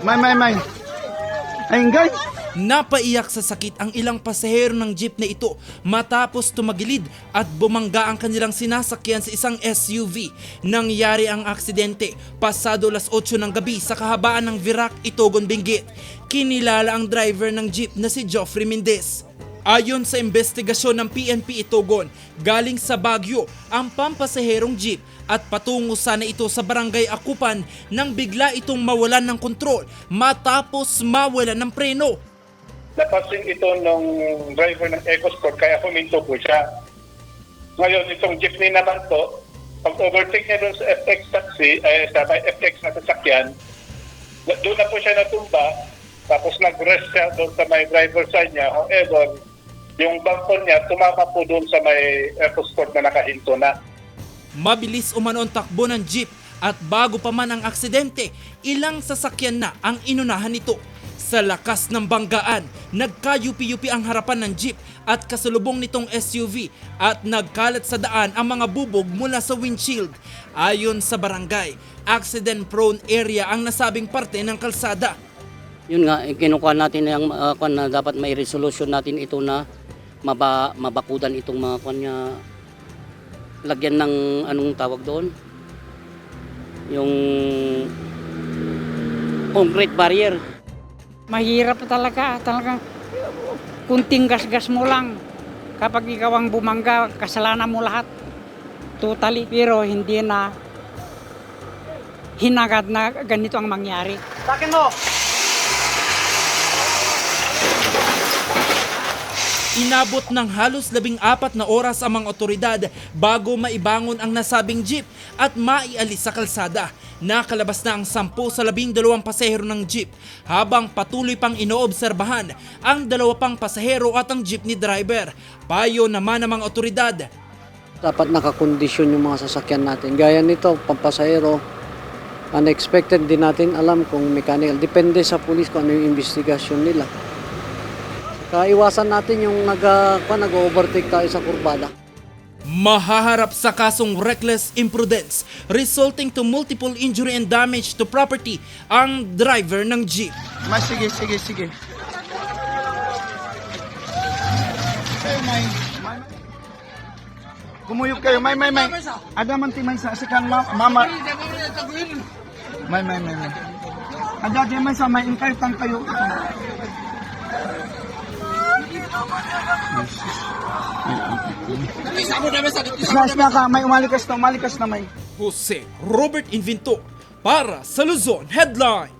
May, may, may. Ay, guys. Napaiyak sa sakit ang ilang pasahero ng jeep na ito matapos tumagilid at bumangga ang kanilang sinasakyan sa isang SUV. Nangyari ang aksidente pasado las 8 ng gabi sa kahabaan ng Virac, Itogon, Benguet. Kinilala ang driver ng jeep na si Geoffrey Mendez. Ayon sa investigasyon ng PNP Itogon, galing sa Baguio ang pampasaherong jeep at patungo sana ito sa barangay Akupan nang bigla itong mawalan ng kontrol matapos mawalan ng preno. napansin ito nung driver ng EcoSport kaya huminto po siya. Ngayon, itong jeepney naman to, pag overtake niya doon sa FX taxi, eh, sa FX na sasakyan, doon na po siya natumba, tapos nag-rest siya doon sa may driver side niya. However, yung bumper niya, tumama po doon sa may EcoSport na nakahinto na. Mabilis umano ang takbo ng jeep at bago pa man ang aksidente, ilang sasakyan na ang inunahan nito. Sa lakas ng banggaan, nagkayupi-yupi ang harapan ng jeep at kasalubong nitong SUV at nagkalat sa daan ang mga bubog mula sa windshield. Ayon sa barangay, accident-prone area ang nasabing parte ng kalsada. Yun nga, eh, kinukuha natin yung uh, na dapat may resolution natin ito na maba, mabakudan itong mga kwan niya lagyan ng anong tawag doon yung concrete barrier mahirap talaga. Talagang kunting gas-gas mo lang. Kapag ikaw ang bumangga, kasalanan mo lahat. Totally. Pero hindi na hinagad na ganito ang mangyari. Inabot ng halos labing apat na oras ang mga otoridad bago maibangon ang nasabing jeep at maialis sa kalsada. Nakalabas na ang sampu sa labing dalawang pasahero ng jeep habang patuloy pang inoobserbahan ang dalawa pang pasahero at ang jeepney driver. Payo naman ng mga otoridad, dapat nakakondisyon yung mga sasakyan natin. Gaya nito, pampasahero, unexpected din natin alam kung mechanical. Depende sa pulis kung ano yung investigasyon nila. Saka iwasan natin yung nag, uh, nag-overtake tayo sa kurbada. mahaharap sa kasong reckless imprudence resulting to multiple injury and damage to property ang driver ng jeep. May, sige, sige, sige. Kayo, may. may. Kumuyog kayo. May, may, may. Ada man timay sa sikan ma mama. May, may, may, may. Ada di man sa may inkaytang kayo. Smash na ka, may umalikas na, umalikas na may. Jose Robert Invento para sa Luzon Headline.